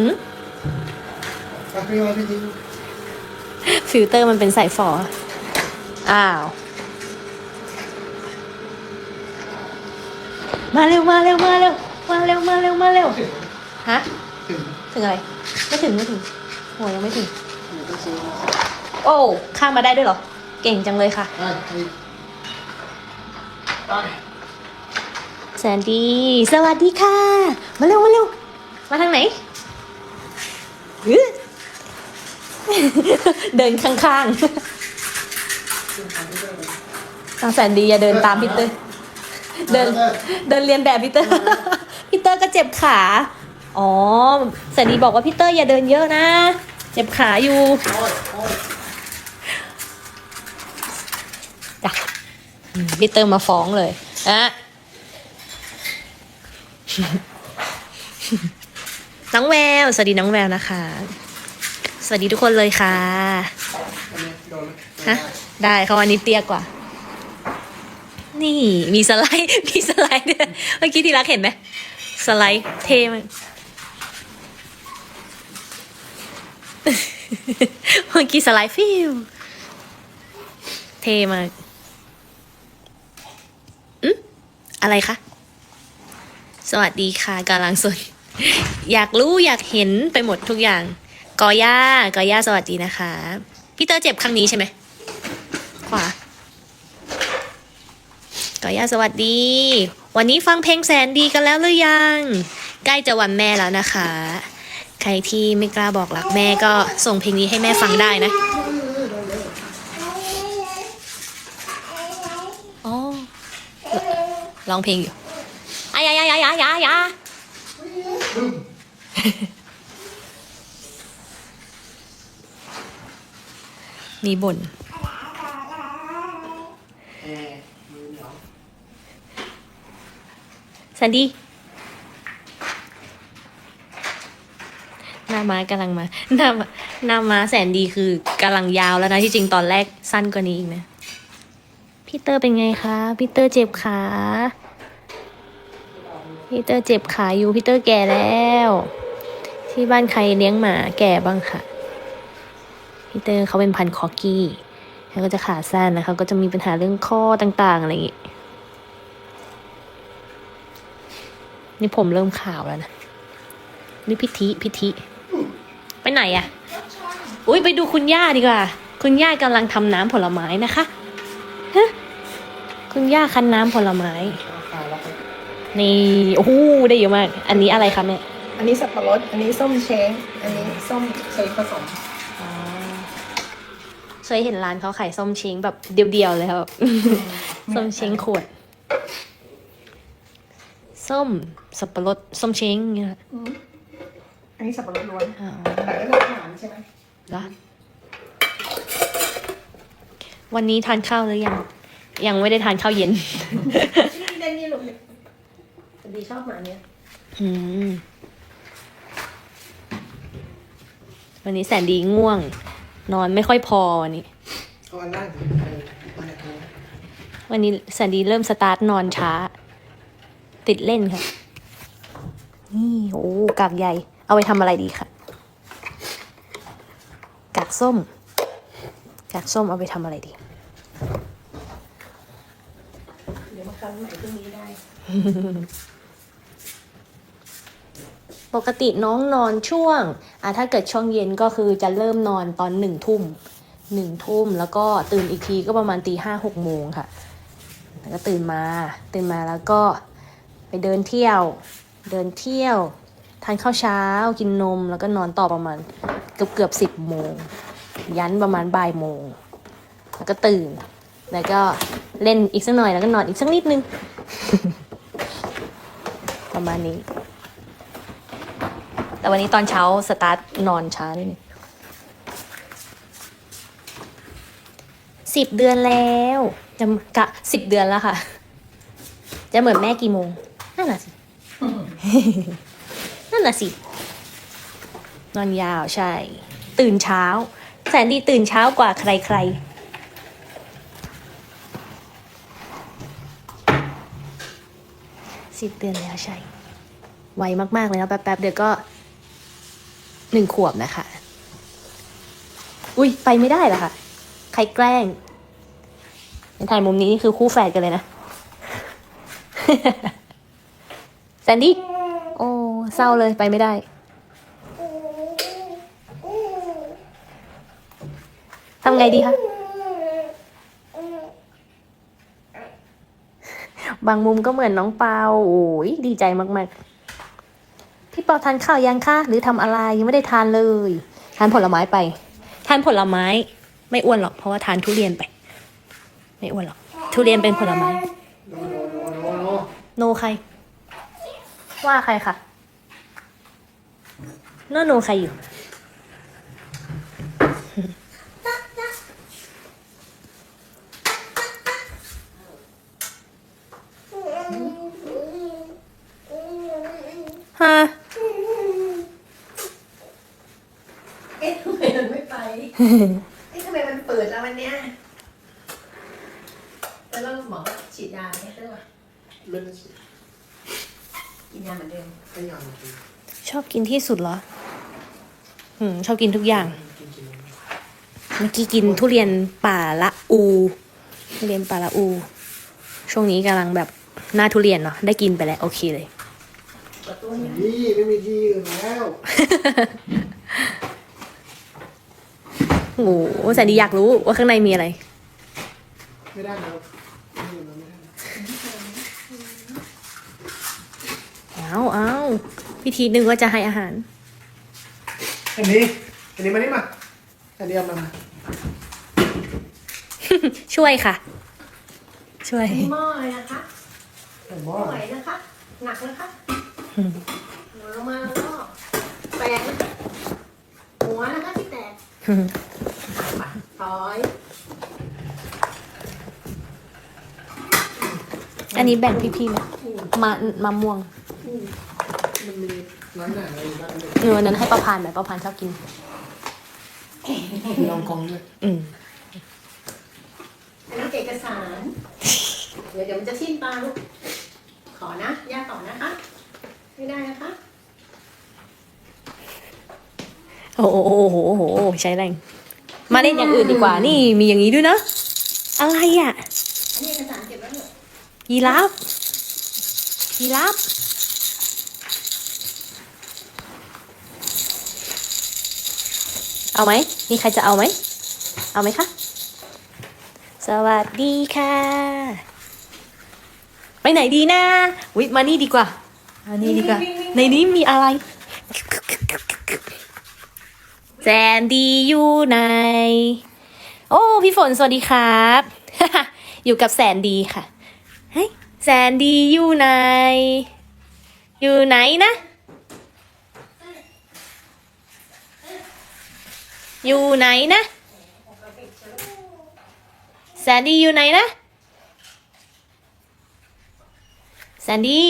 หืมมาพี่มาพี่ทิ้งฟิลเตอร์มันเป็นสายฝอ อ้าว มาเร็วมาเร็วมาเร็วมาเร็วมาเร็วมาเร็ว ฮะ ถึงถึงอะไร ไม่ถึงไม่ถึงหัวยังไม่ถึงอยู่ต้องซื้อโอ้ ข้ามมาได้ด้วยเหรอ เก่งจังเลยค่ะไปไปไปแซนดี้ สวัสดีค่ะ มาเร็วมาเร็ว มาทางไหนอื้อ เดินข้างๆทางแซนดี้อย่าเดินตามพี่เตอร์เดินเดินเรียนแบบพี่เตอร์พี่เตอร์ก็เจ็บขา อ๋อแซนดี้บอกว่าพี่เตอร์อย่าเดินเยอะนะ เจ็บขาอยู่โอ้ยโอ้ยจ้ะอืมพี่เตอร์มาฟ้องเลยอะน้องแวว สวัสดีน้องแววนะคะส วัสดีทุกคนเลยค่ะฮะได้เขาวันนี้เตี้ยกว่า นี่มีสไลด์ มีสไลด์ด้วยเมื่อกี้ที่รักเห็นไหมสไลด์เท่มากเมื่อกี้สไลด์ฟิวเท่มากอืมอะไรคะ สวัสดีค่ะกำลังสนอยากรู้อยากเห็นไปหมดทุกอย่าง กอย่ากอย่าสวัสดีนะคะพี่เตอร์เจ็บครั้งนี้ใช่ไหมขวากอย่าสวัสดี วันนี้ฟังเพลงแสนดีกันแล้วหรือยัง ใกล้จะวันแม่แล้วนะคะ ใครที่ไม่กล้าบอกรักแม่ก็ส่งเพลงนี้ให้แม่ฟังได้นะอ๋อร้องเพลงอยู่อายายายายายายา มีบ่นแอร์มือเหนียวแซนดี้หน้าม้ากำลังมาหน้าม้าหน้าม้าแสนดีคือกำลังยาวแล้วนะที่จริงตอนแรกสั้นกว่านี้อีกนะพี่เตอร์เป็นไงคะพี่เตอร์เจ็บขาพี่เตอร์เจ็บขาอยู่พี่เตอร์แก่แล้ว ที่บ้านใครเลี้ยงหมาแก่บ้างค่ะ พี่เตอร์เขาเป็นพันคอกี้เขาก็จะขาสั้นแล้วเขาก็จะมีปัญหาเรื่องข้อต่างๆอะไรอย่างงี้นี่ผมเริ่มขาวแล้วนะ นี่พิธีพิธีไปไหนอะอุ้ยไปดูคุณย่าดีกว่า คุณย่ากำลังทำน้ำผลไม้นะคะฮะคุณย่าคั้นน้ำผลไม้ นี่โอ้โหได้เยอะมาก อันนี้อะไรคะแม่ อันนี้สับปะรด อันนี้ส้มเช้ง อันนี้ส้มเช้งผสม เคยเห็นร้านเขาขายส้มเช้งแบบเดียวๆเลยครับส้มเช้งขวด ส้มสับปะรดส้มเช้งอย่างเงี้ยอืมอันนี้สับปะรดล้วน อ๋อ แต่ได้เป็นอาหารใช่ไหมเหรอวันนี้ทานข้าวหรือยัง ยังไม่ได้ทานข้าวเย็นนี่เล่นนี่ลูกดีชอบหมาเนี้ยอืมวันนี้แสนดีง่วง นอนไม่ค่อยพอวันนี้เอาอันนั่งไปมาเนี่ยตรงนี้วันดีเริ่มสตาร์ทนอนช้า ติดเล่นค่ะ นี่โอ้กากใหญ่ เอาไปทำอะไรดีค่ะ กากส้ม กากส้มเอาไปทำอะไรดี เดี๋ยวมาคั้นใหม่พรุ่งนี้ได้ ปกติน้องนอนช่วงอะถ้าเกิดช่วงเย็นก็คือจะเริ่มนอนตอนหนึ่งทุ่มหนึ่งทุ่มแล้วก็ตื่นอีกทีก็ประมาณตีห้าหกโมงค่ะ แล้วก็ตื่นมา ตื่นมาแล้วก็ไปเดินเที่ยว เดินเที่ยว ทานข้าวเช้า กินนม แล้วก็นอนต่อประมาณเกือบเกือบสิบโมง ยันประมาณบ่ายโมง แล้วก็ตื่น แล้วก็เล่นอีกสักหน่อย แล้วก็นอนอีกสักนิดนึง ประมาณนี้ แต่วันนี้ตอนเช้าสตาร์ทนอนช้านิดนึงสิบเดือนแล้วจะกะสิบเดือนแล้วค่ะ จะเหมือนแม่กี่โมงนั่นน่ะสิ นั่นน่ะสิ นอนยาวใช่ ตื่นเช้า แสนดีตื่นเช้ากว่าใครๆสิบเดือนแล้วใช่ ไวมาก ๆ เลยนะแป๊บๆ เดี๋ยวก็ หนึ่งขวบนะคะ อุ้ยไปไม่ได้เหรอคะใครแกล้งในถ่ายมุมนี้นี่คือคู่แฝดกันเลยนะแซนดี้ โอ้เศร้าเลยไปไม่ได้ ทำไงดีคะบางมุมก็เหมือนน้องเปาโอ้ยดีใจมาก ๆ พี่เปาทานข้าวยังคะหรือทำอะไรยังไม่ได้ทานเลยทานผลไม้ไป ทานผลไม้ ไม่อ้วนหรอกเพราะว่าทานทุเรียนไป ไม่อ้วนหรอก ทุเรียนเป็นผลไม้ โนโนโนโนโนโนใคร ว่าใครคะโนโนใครอยู่ ฮะ เอ๊ะทำไมมันไม่ ไปเอ๊ะทำไมมันเปิดแล้ววันเนี้ยแล้วเราหมอก็ฉีดยาไหมใช่ไหมไม่ได้สิกินยาเหมือนเดิมให้ยามากินชอบกินที่สุดเหรอ อืม ชอบกินทุกอย่าง กินกินเมื่อกี้กินทุเรียนป่าละอู ทุเรียนป่าละอู ช่วงนี้กำลังแบบหน้าทุเรียนเนาะ ได้กินไปแล้วโอเคเลย ประตูเนี่ยนี่ไม่มีที่อื่นแล้วโอ้โหแสนดีอยากรู้ว่าข้างในมีอะไร ไม่ได้แล้วที่อื่นมันไม่ได้เอาเอาพิธีนึงว่าจะให้อาหาร อันนี้ อันนี้มานี่มา อันนี้เอามา ช่วยค่ะ ช่วยมีหม้อเลยนะคะแต่หม้อไม่ไหวนะคะ หนักนะคะหัวลงมาแล้วก็แตกนะคะหัวนะคะที่แตก ไปถอยอันนี้แบ่งพี่ๆไหมมามาม่วงมันมีน้อยหนาอะไรอยู่บ้างเลยเออวันนั้นให้ประพานหน่อยประพานชอบกินมีรองกองด้วยอืมอันนี้เอกสาร เดี๋ยวเดี๋ยวมันจะทิ่มตาลูก ขอนะย่าขอนะคะ ไม่ได้นะคะ โอ้โหโอ้โหโอ้โหใช้แรง มาเล่นอย่างอื่นดีกว่า นี่มีอย่างนี้ด้วยนะ อะไรอะอันนี้เอกสารเก็บไว้เถอะยีราฟยีราฟเอาไหม มีใครจะเอาไหม เอาไหมคะ สวัสดีค่ะ ไปไหนดีนะวิมานี่ดีกว่ามานี่ดีกว่า ในนี้มีอะไร แซนดี้อยู่ไหนโอ้ พี่ฝนสวัสดีครับ อยู่กับแสนดีค่ะเฮ้ยแซนดี้อยู่ไหน อยู่ไหนนะ อยู่ไหนนะแซนดี้อยู่ไหนนะแซนดี้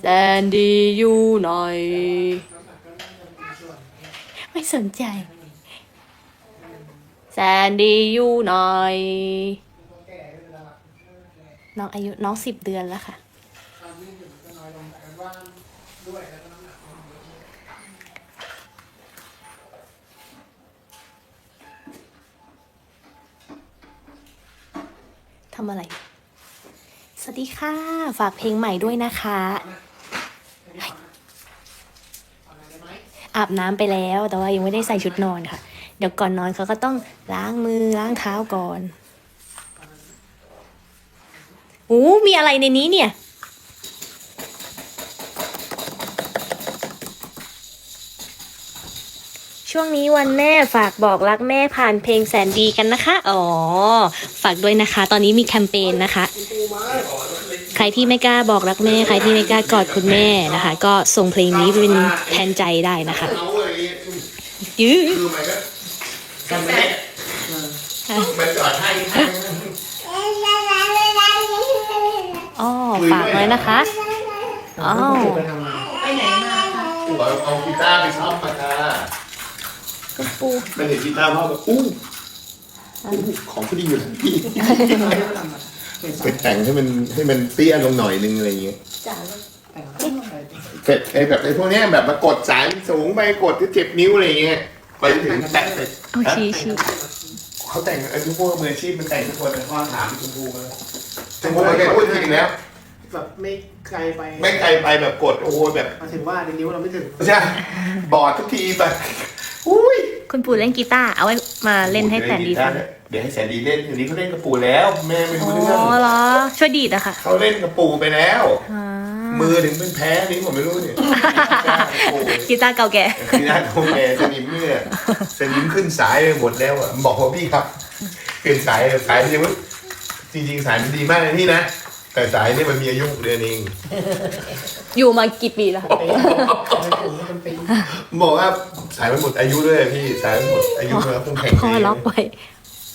แซนดี้อยู่ไหนไม่สนใจแซนดี้อยู่ไหนน้องอายุน้องสิบเดือนแล้วค่ะตอนนี้ถึงจะน้อยลงแต่ว่างด้วยแล้วก็น้ำหนักมันเยอะทำอะไร สวัสดีค่ะ ฝากเพลงใหม่ด้วยนะคะ อะไรได้ไหม อาบน้ำไปแล้ว แต่ว่ายังไม่ได้ใส่ชุดนอนค่ะ เดี๋ยวก่อนนอนเขาก็ต้องล้างมือล้างเท้าก่อนโอ้มีอะไรในนี้เนี่ย ช่วงนี้วันแม่ฝากบอกรักแม่ผ่านเพลงแสนดีกันนะคะ อ๋อ ฝากด้วยนะคะ ตอนนี้มีแคมเปญนะคะ รที่ไม่กล้าบอกรักแม่ใครที่ไม่กล้ากอดคุณแม่นะคะ ก็ส่งเพลงนี้เป็นแทนใจได้นะคะเอาเลยยื้อคือมันก็ทำไมมันจอดให้อ๋อฝากไว้นะคะอ้าวไปทำงานไปไหนมาคะเอาเอากีตาร์ไปซ้อมมาค่ะคุณปูมันเห็นกีตาร์พ่อแบบอู้อู้ของผู้ดีอยู่ทั้งพี่ ไม่ได้ทำอะไรไปแต่งให้มันให้มันเตี้ยลงหน่อยนึงอะไรอย่างเงี้ยจ่ายเลยแต่งแล้วก็ไปเกิดไอ้แบบไอ้พวกเนี้ยแบบมากดสายสูงไปกดที่เจ็บนิ้วอะไรอย่างเงี้ยไปถึงแตะเสร็จเอาชี้ชี้เขาแต่งไอ้พวกมืออาชีพมันแต่งทุกคนแต่พ่อถามชมพูมาแล้วชมพูมาแกพูดจริงแล้ว แบบไม่ไกลไปไม่ไกลไปแบบกดโอ้โหแบบมาถึงว่าในนิ้วเราไม่ถึงใช่บอดทุกทีแบบ อุ้ยคุณปู่เล่นกีตาร์เอาไว้มาเล่นให้แสนดีฟังเดี๋ยวให้แสนดีเล่นทีนี้เขาเล่นกระปูแล้วแม่ไม่อ๋รู้เรื่องอเหรอช่วยดีดอะค่ะเขาเล่นกระปูไปแล้วอ่ามือถึงเป็นแพ้นี่ผมไม่รู้เนี่ยจ้ากระปูกีตาร์เก่าแก่คือหน้าโคแกสนิมเนี่ยสนิมขึ้นสายไปหมดแล้วอะบอกว่าพี่ครับเปลี่ยนสายสายมันยังไม่จริงๆสายมันดีมากเลยพี่นะแต่สายนี่มันมีอายุหกเดือนเองอยู่มากี่ปีแล้วคะไม่ถึงมันเป็นบอกว่า สายมันหมดอายุด้วยพี่สายมันหมดอายุแล้วคงแข็งพ่อล็อกไว้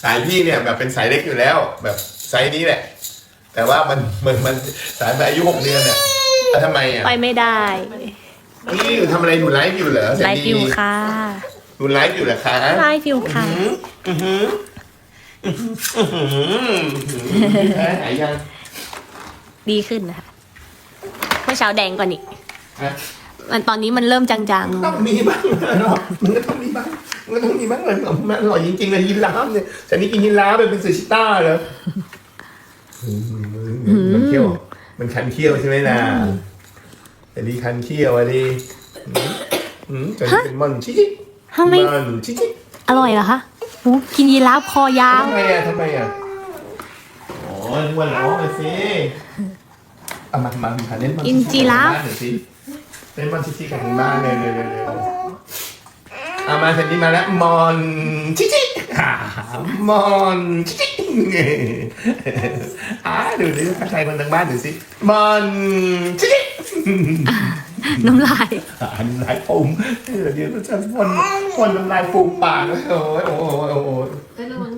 สายพี่เนี่ยแบบเป็นสายเล็กอยู่แล้ว แบบไซส์นี้แหละ แต่ว่ามันเหมือนมันสายมันอายุหกเดือนเนี่ยแล้วทำไมอะไปไม่ได้นี่หนูทำอะไรหนูไลฟ์อยู่เหรอแสนไลดีฟ์อยู่ค่ะหนูไลฟ์อยู่เหรอคะไลฟ์อยู่ค่ะอือหืออื้อหืออื้อหืออื้อหือแพ้หายยังดีขึ้นนะคะเมื่อเช้าแดงกว่านี้ฮะ มันตอนนี้มันเริ่มจางต้องมีบ้างนะเนาะมันก็ต้องมีบ้างมันก็ต้องมีบ้างเลยมันอร่อยจริงๆเลยยินลาบเนี่ยแต่นี่กินยินลาบเป็นซูชิต้าเหรออืมมันเคี้ยว มันคันเคี้ยวใช่ไหมล่ะแต่นี่คันเคี้ยวอะดิอืมอืมแต่นี่เป็นมันชิชิๆทำไมมันชิชิอร่อยเหรอคะโอ้กินยีราฟคอยาวทำไมอะทำไมอะโอ้ยวันร้องเลยสิเอามามามาเล่นมันกินจีราฟหน่อยสิ เล่นมันชิชิกับทางบ้านเลยเลยเลยเลยเอามาเสร็จนี้มาแล้วมอนชิชิอ่ามอนชิชิอ่าดูดิทักทายคนทางบ้านดูสิมอนชิชิน้ำลายอ่าน้ำลายปุ่มเดี๋ยวเดี๋ยวจะวนวนน้ำลายปุ่มปากเลยโอ้ยโอ้ยโอ้ยโอ้ยเฮ้ยระวัง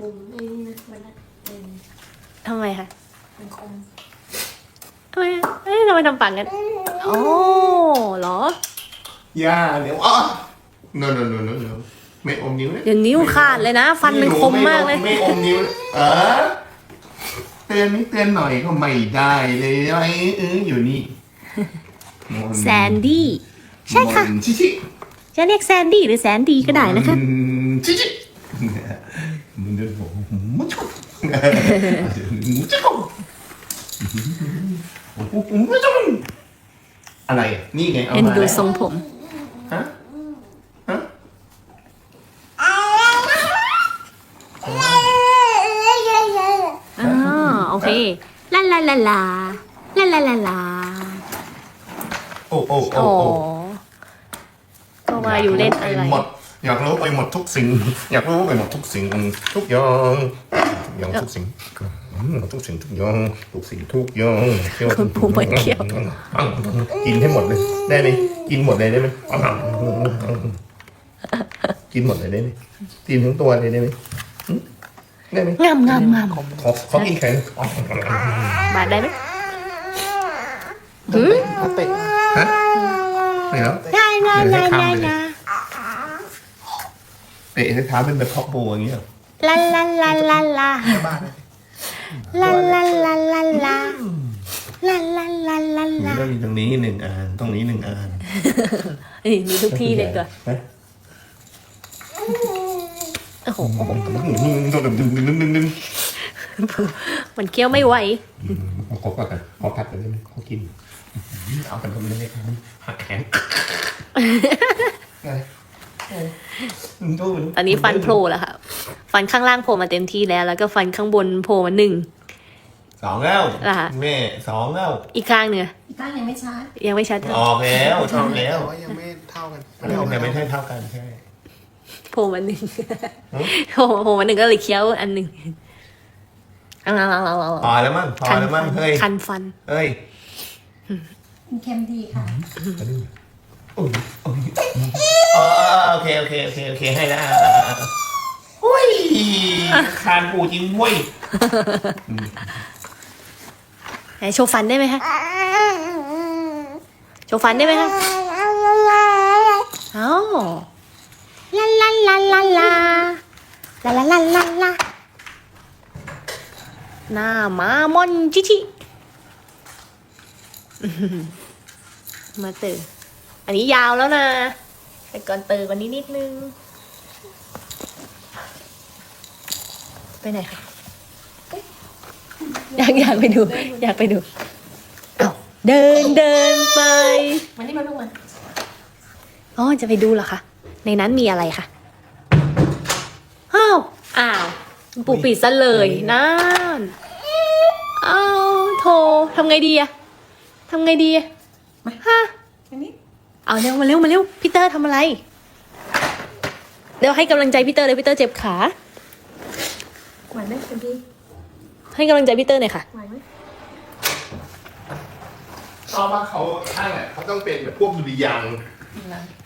มุมไอ้นี่นะมันเป็นทำไมคะมันคม ทำไมเอ้ยทำไมทำปากงั้นโอ้เหรอ ย่าเดี๋ยวอ๋อ no no no no no ไม่อมนิ้วนะเดี๋ยวนิ้วขาดเลยนะ ฟันมันคมมากเลยไม่อมนิ้วเออเตือนนิดเตือนหน่อยก็ไม่ได้เลยไอ้เอออยู่นี่แซนดี้ ใช่ค่ะมอนชิชิจะเรียกแซนดี้หรือแซนดีก็ได้นะคะมอนชิชิมันเดินบอกมุชุมุชุ มุชุอะไรอะนี่ไงเอาเอ็นมาดูแล้วทรงผม ฮะฮะอ๋อโอเค ลาลาลาลา ลาลาลาลา โอ้โอ้โอ้อ๋อโอ้ก็ว่าอยู่เล่นอะไร หมดอยากรู้ไปหมดทุกสิ่ง อยากรู้ไปหมดทุกสิ่งทุกอย่างอย่างทุกสิ่งอืม ทุกสิ่งทุกอย่างทุกสิ่งทุกอย่างเที่ยวคุณปู่เหมือนเคี้ยวกินให้หมดเลยได้ไหมกินหมดเลยได้ไหมกินหมดเลยได้ไหมกินทั้งตัวเลยได้ไหมหึได้ไหมงามงามงามขอขอกินแข็งบาดได้ไหมเอาเตะฮะไม่แล้วได้ได้ได้ได้ได้เตะเท้าเป็นแบบท็อปโบอย่างเงี้ยลาลาลาลาลาบ้าเลยลาลาลาลาลาลาลาลาลาลาต้องมีตรงนี้หนึ่งอันตรงนี้หนึ่งอันเอ้ยมีทุกที่เลยตัวฮะโอ้โหต้องดึงดึงดึงดึงดึงดึงมันเคี้ยวไม่ไหวขอก่อนกันขอพัดกันได้ไหมขอกินเอากันตรงนี้เลยครับหักแขนดูตอนนี้ฟันโผล่แล้วค่ะ ฟันข้างล่างโผล่มาเต็มที่แล้ว แล้วก็ฟันข้างบนโผล่มาหนึ่ง สองแล้วล่ะ แม่สองแล้วอีกข้างหนึ่งอะอีต้ายังไม่ชาร์จยังไม่ชัดออกแล้วชอบแล้วแต่ว่ายังไม่เท่ากันมันออกแต่ไม่เท่าเท่ากันใช่ โผล่มาหนึ่งโผล่โผล่มาหนึ่งก็เลยเคี้ยวอันหนึ่งเอาเอาเอาเอาเอาพอแล้วมั้งพอคันแล้วฟัมั้งนเฮ้ยคันฟัน เฮ้ยเค็มดีค่ะ โอ้ยโอ้ยอ๋อโอเคโอเคโอเคโอเคให้แล้วโอ้ยคานปูจริงเว้ยไห นโชว์ฟันได้ไหมคะโชว์ฟันได้ไหมคะเอ้าลาลาลาลาลาลาลาลาลาลาหน้ามามอนชิชิมาเตออันนี้ยาวแล้วนะแต่ก่อนเตอกว่านี้นิดนึง ไปไหนคะ อยากอยากไปดู อยากไปดูเอาเดินเดินไป มานี่มาลูกมาอ๋อจะไปดูเหรอคะ ในนั้นมีอะไรคะอ้าวอ้าวปูปิดซะเลยนั่นอ้าวโทรทำไงดีอะทำไงดีอะฮะอันนี้เอาเร็วมาเร็วมาเร็วพีเตอร์ทำอะไรเดี๋ยวให้กำลังใจพีเตอร์เลยพีเตอร์เจ็บขาไหวไหมคุณพี่ ให้กำลังใจพีเตอร์หน่อยค่ะไหวไหมชอบว่าเขาช่างอะเขาต้องเป็นแบบพวกดุริยางค์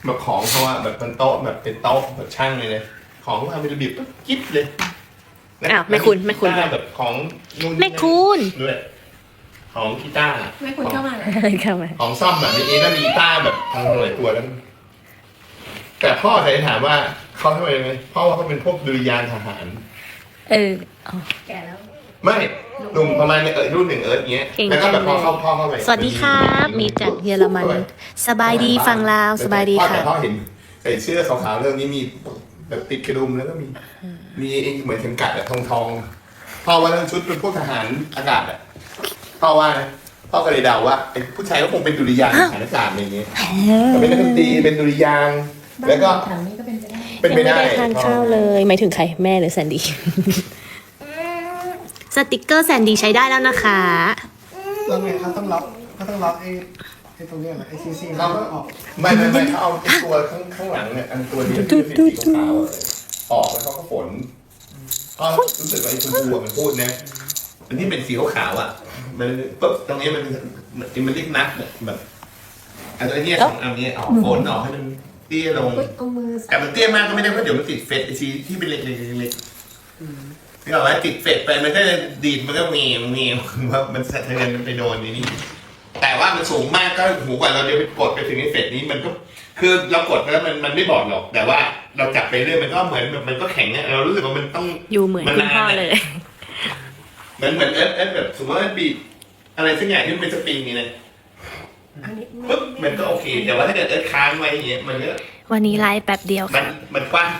แบบของเขาอะแบบเป็นโต๊ะแบบเป็นโต๊ะแบบช่างเลยเลยของเขาทำเป็นระเบียบปุ๊บกิ๊บเลยอ้าวไม่คุณไม่คุณกีตาร์แบบของนู่นนี่ไม่คุณด้วยของกีตาร์ไม่คุณเข้ามาเลยเข้ามาของซ่อมแบบนี้น่ามีกีตาร์แบบทางหน่วยตัวแล้วแต่พ่อเคยถามว่าเขาทำไมไหมพ่อว่าเขาเป็นพวกดุริยางค์ทหาร เออเอาแก่แล้ว ไม่หนุ่มประมาณเนี่ยเออรุ่นหนึ่งเอิร์ธเงี้ยเก่งแล้วก็แบบจัพองเลยเข้าพ่อเข้าไปสวัสดีครับมีจากเยอรมัน สบายดีฟังลาวสบายดีพ่อค่ะแต่พ่อเห็นใส่เสื้อขาวๆเรื่องนี้มีแบบติดกระดุมแล้วก็มี มีไอ้เหมือนเข็มกัดอะทองทองๆพ่อว่าเรื่องชุดเป็นพวกทหารอากาศอะพ่อว่านะพ่อก็เลยเดาว่าไอ้ผู้ชายก็คงเป็นดุริยางค์ทหารอากาศอะไรอย่างเงี้ยแต่เป็นนักดนตรีเป็นดุริยางค์แล้วก็ถังนี้ก็เป็นไปได้เป็นยังไปไม่ได้ได้ทานข้าวเลยหมายถึงใครแม่หรือแซนดี้ส ติกเกอร์แซนดี้ใช้ได้แล้วนะคะ แล้วไงเขาต้องล็อกเขาต้องล็อกไอ้ไอ้ตรงเนี้ยเหรอไอ้ซีซีเขาเขาก็ออกไม่ไม่ไม่เขาเอาไอ้ตัวข้างข้างหลังเนี่ยอันตัวเดียวที่เป็นสีขาวๆอะออกแล้วเขาก็ฝนพ่อรู้สึกว่าไอ้คุณครูอะมันพูดนะอันที่เป็นสีขาวๆอะ มันปุ๊บตรงนี้มันมันมันเรียกนัดเนี่ยแบบอันตัวเนี้ยสองอันเนี้ยออกฝนออกให้มันเตี้ยลงเฮ้ยเอามือ แต่มันเตี้ยมากก็ไม่ได้เพราะเดี๋ยวมันติดเฟสไอซีที่เป็นเล็กๆเล็กๆ นี่บอกว่าติดเฟสไปมันก็จะดีดมันก็มีมีว่ามันสะเทือนมันไปโดนนี่นี่แต่ว่ามันสูงมากก็หูกว่าเราเดี๋ยวไปกดไปถึงไอเฟสนี้มันก็คือเรากดแล้วมันมันไม่บอดหรอก แต่ว่าเราจับไปเรื่อยมันก็เหมือนแบบมันก็แข็งเนี่ยเรารู้สึกว่ามันต้องอยู่เหมือนคุณพ่อเลยเหมือนเหมือนเอิร์ธเอิร์ธแบบสมมติว่าบีบอะไรสักอย่างที่มันเป็นสปริงนี่นะอันนี้ปุ๊บมันก็โอเค แต่ว่าถ้าเกิดเอิร์ธค้างไว้อย่างเงี้ยมันก็วันนี้ไลฟ์แป๊บเดียวมันค่ะมันกว้าง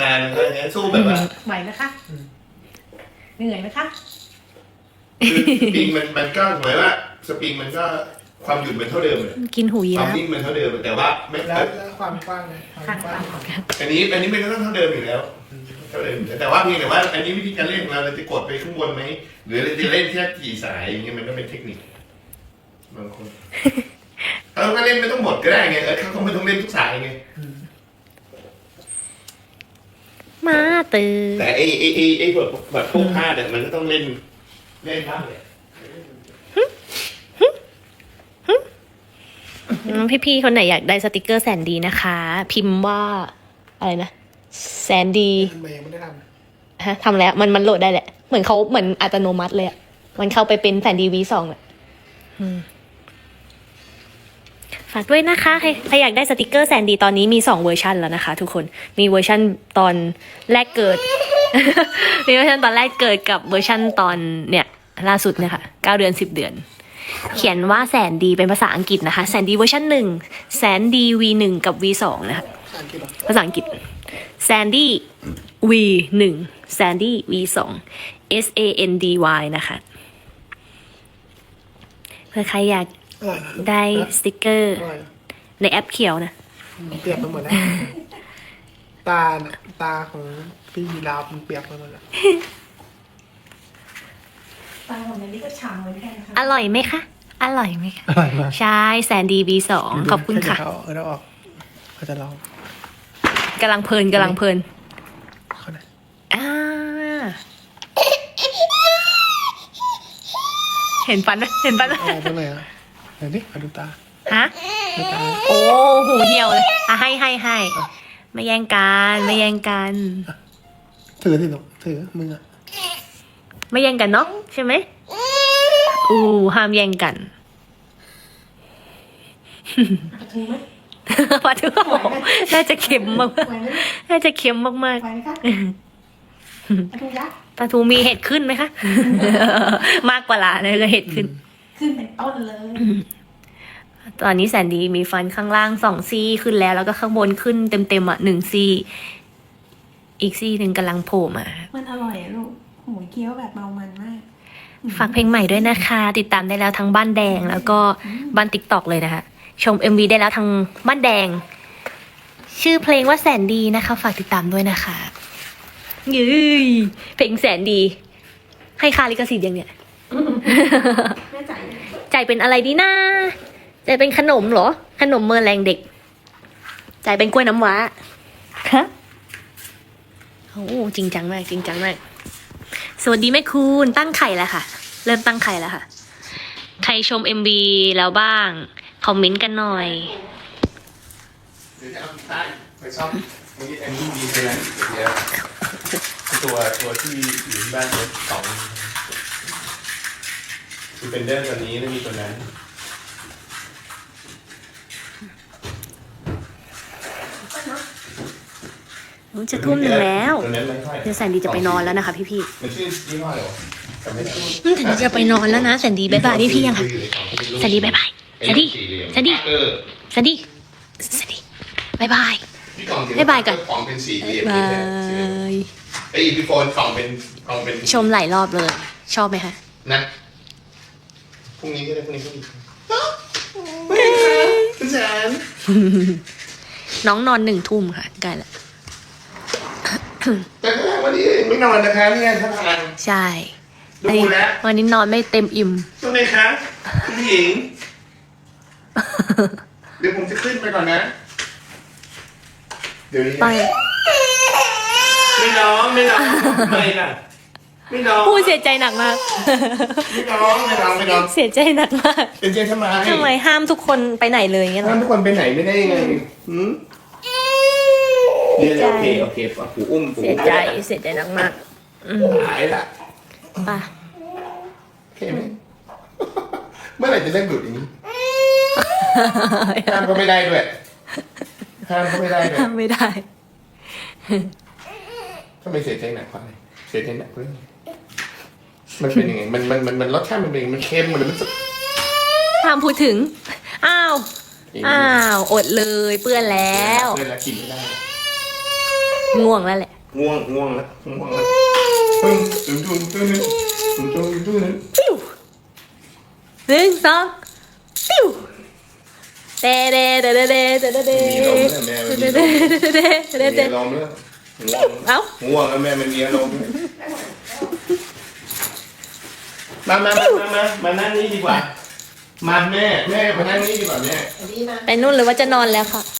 นานมันก็อย่างเงี้ยสู้แบบว่าไหวไหมคะ เหนื่อยไหมคะ คือสปริงมันมันก็เหมือนว่าสปริงมันก็ความหยุ่นมันเท่าเดิมเลยกินหูยีความราฟนิ่งมันเท่าเดิมแต่ว่าไม่แล้วแล้วความกว้างเนี่ยความกว้างอันนี้อันนี้มันก็ต้องเท่าเดิมอยู่แล้วเท่าเดิมอยู่แล้วแต่ว่าเพียงแต่ว่า อันนี้วิธีการเล่นของเราเราจะกดไปข้างบนไหมหรือเราจะเล่นแค่กี่สายอย่างเงี้ยมันก็เป็นเทคนิคบางคนเราก็เล่นไม่ต้องหมดก็ได้ไงเออเขาก็ไม่ต้องเล่นทุกสายไง มาตื่นแต่ไอ้ไอ้ไอ้ไอ้แบบแบบพวกพลาดเนี่ยมันก็ต้องเล่นเล่นบ้างเลยพี่ๆคนไหนอยากได้สติกเกอร์แซนดีนะคะ พิมพ์ว่าอะไรนะแซนดีทำไมยังไม่ได้ทฮะทำแล้วมันมันโหลดได้แหละ เหมือนเขาเหมือนอัตโนมัติเลยอะมันเข้าไปเป็นแซนดีวีสองอะอืม ฝากด้วยนะคะใครใครอยากได้สติกเกอร์แซนดีตอนนี้มีสองเวอร์ชันแล้วนะคะ ทุกคนมีเวอร์ชันตอนแรกเกิด มีเวอร์ชันตอนแรกเกิดกับเวอร์ชันตอนเนี่ยล่าสุดเนี่ยค่ะเก้าเดือนสิบเดือน เขียนว่าแสนดีเป็นภาษาอังกฤษนะคะแสนดีเวอร์ชันหนึ่งแสนดีวีหนึ่งกับวีสองนะคะภาษาอังกฤษ Sandy V หนึ่ง Sandy V สอง S A N D Y นะคะเพื่อใครอยาก ได้สติกเกอร์อร่อยนะในแอปเขียวนะเปียกไปหมดแล้วตาน่ะตาของพี่ยีราฟมันเปียกไปหมดแล้วตาของแมนดี้ก็ฉ่ำเหมือนกันค่ะอร่อยไหมคะ อร่อยไหมคะ อร่อยมากใช่ Sandy V สองขอบคุณค่ะ เขาเอาเอาออกเขาจะลองกำลังเพลินกำลังเพลินเขาไหนอ่าเห็นฟันไหมเห็นฟันไหม เอาตรงไหนอะ เดี๋ยวนี้เอาดูตาฮะดูตาโอ้หูเหี่ยวเลยอะให้ให้ให้ไม่แย่งกันไม่แย่งกันถือสิหนูถือมืออะไม่แย่งกันเนาะใช่ไหมอู้ห้ามแย่งกันปลาทูไหมปลาทูน่าจะเค็มมากไหวไหมน่าจะเค็มมากไหวไหมคะปลาทูยักษ์ปลาทูมีเห็ดขึ้นไหมคะ มากกว่าหลานเลยก็เห็ดขึ้น ขึ้นเป็นต้นเลย ตอนนี้แสนดีมีฟันข้างล่างสองซี่ขึ้นแล้ว แล้วก็ข้างบนขึ้นเต็มๆอะหนึ่งซี่ อีกซี่หนึ่งกำลังโผล่มา มันอร่อยอะลูกหมูเคี้ยวแบบเมามันมาก ฝากเพลงใหม่ด้วยนะคะ ติดตามได้แล้วทั้งบ้านแดง แล้วก็บ้านติ๊กตอกเลยนะคะชม MV ได้แล้วทั้งบ้านแดง ชื่อเพลงว่าแสนดีนะคะ ฝากติดตามด้วยนะคะยืยเพลงแสนดี ให้ค่าลิขสิทธิ์ยังเนี่ย แม่จ่ายจ่ายเป็นอะไรดีนะจ่ายเป็นขนมเหรอ ขนมเมอร์แรงเด็กจ่ายเป็นกล้วยน้ำว้าฮะโอ้จริงจังมากจริงจังมาก สวัสดีแม่คุณตั้งไข่แล้วค่ะ เริ่มตั้งไข่แล้วค่ะ ใครชม MV แล้วบ้าง คอมเมนต์กันหน่อยเดี๋ยวจะเอาใต้ไปซ่อมเมื่อกี้แอนดี้ดีไปแล้วเดี๋ยวตัวตัวที่อยู่ที่บ้านเนี่ยสอง คือเป็นเดิร์ตัวนี้แล้วมีตัวนั้นจะทุ่มหนึ่งแล้วตัวนั้นไม่ค่อยเดี๋ยวแสนดีจะไปนอนแล้วนะคะพี่พี่มันชื่อยี่ห้ออะไรวะจำไม่ได้ๆอืมแสนดีจะไปนอนแล้วนะแสนดีบายบายพี่พี่ๆยังค่ะแสนดีบายบายแสนดีแสนดีเออแสนดีแสนดีบายบาย พี่กล่องบ๊ายบายก่อนของเป็นสี่เหลี่ยมบายไอ้ยพี่โฟนกล่องเป็นกล่องเป็นชมหลายรอบเลย ชอบไหมคะนะ พรุ่งนี้ก็ได้พรุ่งนี้พรุ่งนี้ไม่ค่ะคุณแสนน้องนอนหนึ่งทุ่มค่ะใกล้ละแต่วันนี้ไม่นอนนะคะเนี่ยท่าทางใช่ดูแล้ววันนี้นอนไม่เต็มอิ่มทำไมคะคุณหญิง เดี๋ยวผมจะขึ้นไปก่อนนะ เดี๋ยวนี้ไปไม่ร้องไม่ร้องไม่ล่ะ ไม่ร้องพูดเสียใจหนักมาก ไม่ร้องไม่ร้องไม่ร้องเสียใจหนักมากเป็นเจทำไมทำไมห้ามทุกคนไปไหนเลยอย่างเงี้ยเหรห้าอมทุกคนไปไหนไม่ได้ยังไงหืมเดี๋ยวเสียใจโอเคโอเคปู่อุ้มปู่เสียใจเสียใจหนักมากอืมหายละไป่ะโอเคไหมเมื่อไหร่จะเลิกดูดอย่างนี้ห้ามก็ไม่ได้ด้วยห้ามก็ไม่ได้ด้วยห้ามไม่ได้ทำไมเสียใจหนักกว่าอะไรเสียใจหนักเรื่องอะไร มันเป็นยังไงมันมันมันมันรสชาติมันเป็นยังไงมันเค็มมันมันสุดห้ามพูดถึง อ้าว อ้าว อดเลยเปื้อนแล้วเพื่อนละกินไม่ได้ง่วงแล้วแหละ ง่วงง่วงแล้วง่วงแล้วตึ้งตึ้งตึ้งตึ้งตึ้งตึ้งตึ้งตึ้งปิ้วหนึ่งสองปิ้วเดเดเดเดเดเดเดเดมีลมแล้วแม่มันเดมีเดลมเดเดเดเดมีลมแล้วง่วงเอ้าง่วงแล้วแม่มันมีอารมณ์ มามามามามามานั่งนี่ดีกว่า มาแม่ แม่มานั่งนี่ดีกว่าแม่ดีนะไปนู่นเลยว่าจะนอนแล้วค่ะ